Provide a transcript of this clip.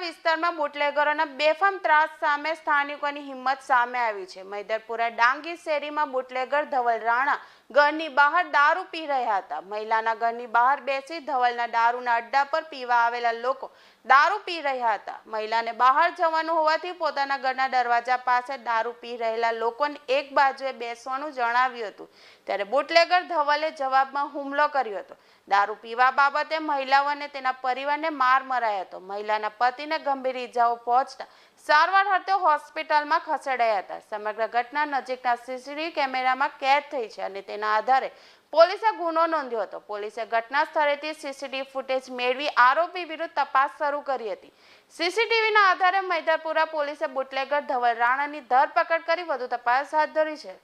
વિસ્તારમાં બુટલેગરોના બેફામ ત્રાસ સામે સ્થાનિકોની હિંમત સામે આવી છે. મૈદરપુરા ડાંગી શેરીમાં બુટલેગર ધવલ રાણા ઘરની બહાર દારૂ પી રહ્યા હતા. મહિલાના ઘરની બહાર બેસી ધવલના દારૂના અડ્ડા પર પીવા આવેલા લોકો દારૂ પી રહ્યા હતા. મહિલાને બહાર જવાનું હોવાથી પોતાના ઘરના દરવાજા પાસે દારૂ પી રહેલા લોકોને એક બાજુએ બેસવાનું જણાવ્યું હતું. ત્યારે બુટલેગર ધવલે જવાબમાં હુમલો કર્યો હતો. દારૂ પીવા બાબતે મહિલાઓને તેના પરિવારને માર મરાયો હતો. મહિલાના પતિને ગંભીર ઈજાઓ પહોંચતા સારવાર અર્થે હોસ્પિટલમાં ખસેડાયા હતા. સમગ્ર ઘટના નજીકના સીસીટીવી કેમેરામાં કેદ થઈ છે અને તેના આધારે પોલીસે ગુનો નોંધ્યો હતો. પોલીસે ઘટના સ્થળેથી સીસીટીવી ફૂટેજ મેળવી આરોપી વિરુદ્ધ તપાસ શરૂ કરી હતી. સીસીટીવીના આધારે મૈદરપુરા પોલીસે બુટલેગર ધવલ રાણાની ધરપકડ કરી વધુ તપાસ હાથ ધરી છે.